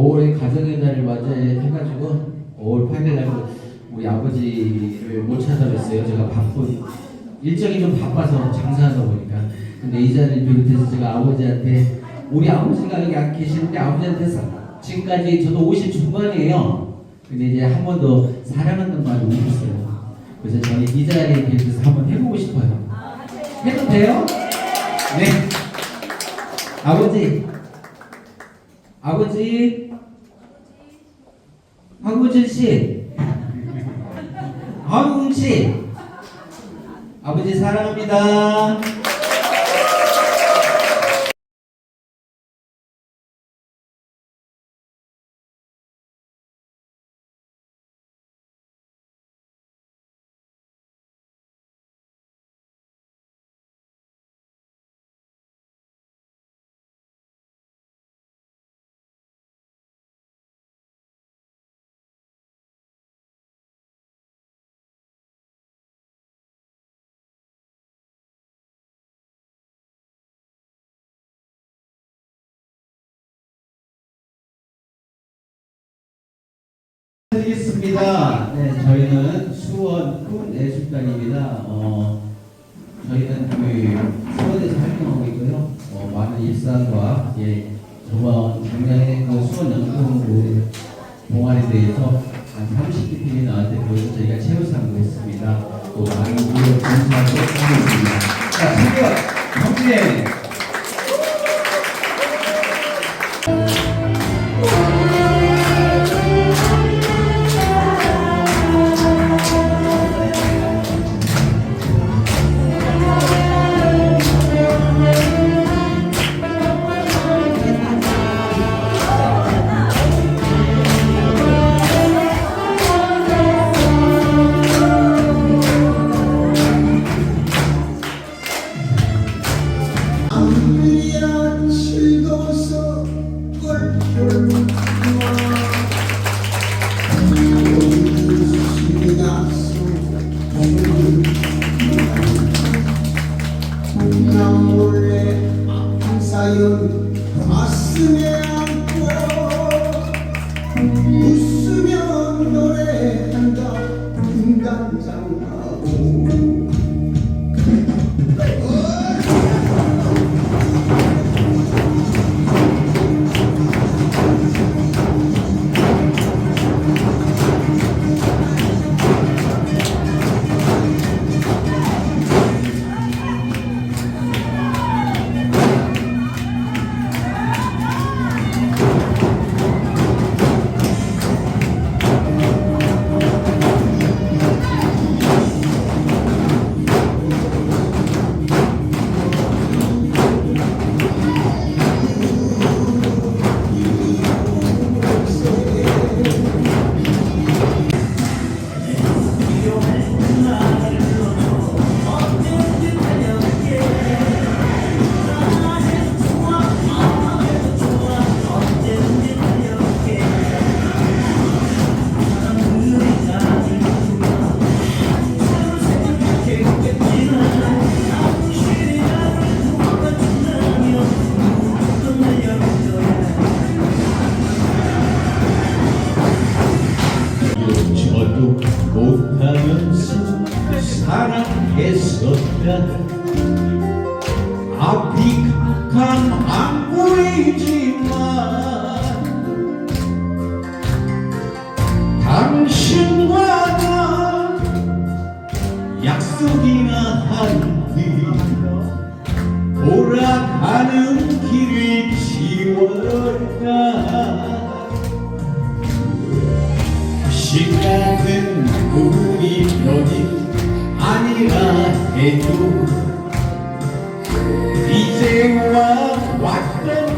5월에 가정의 날을 맞이해가지고 5월 8일 날 우리 아버지를 못 찾아뵀어요. 제가 바쁜 일정이 좀 바빠서 장사하다 보니까 근데 이 자리를 비롯해서 제가 아버지한테 우리 아버지가 여기 안 계시는데 아버지한테 사- 지금까지 저도 50 중반이에요. 근데 이제 한번더 사랑한다는 말을 못했어요. 그래서 저는 이 자리에 비롯해서 한번 해보고 싶어요. 해도 돼요? 네. 아버지. 아버지. 황구진 씨. 황웅 씨. 아버지 사랑합니다. 드리겠습니다. 네, 저희는 수원 군예술단입니다. 어, 저희는 그 수원에서 활동하고 있고요. 어, 많은 일상과 예, 저번 작년에 그 수원 그 동아리에 대해서 한 30개 팀이 나한테 보여서 저희가 최우상도 했습니다. 또 많은 우려 감사하고 하고 있습니다. 자, 형님 아무 나 앞이 캄캄 안 보이지만 당신과 나 약속이나 한 뒤 돌아가는 길을 지웠다 해도 이제 와 왔던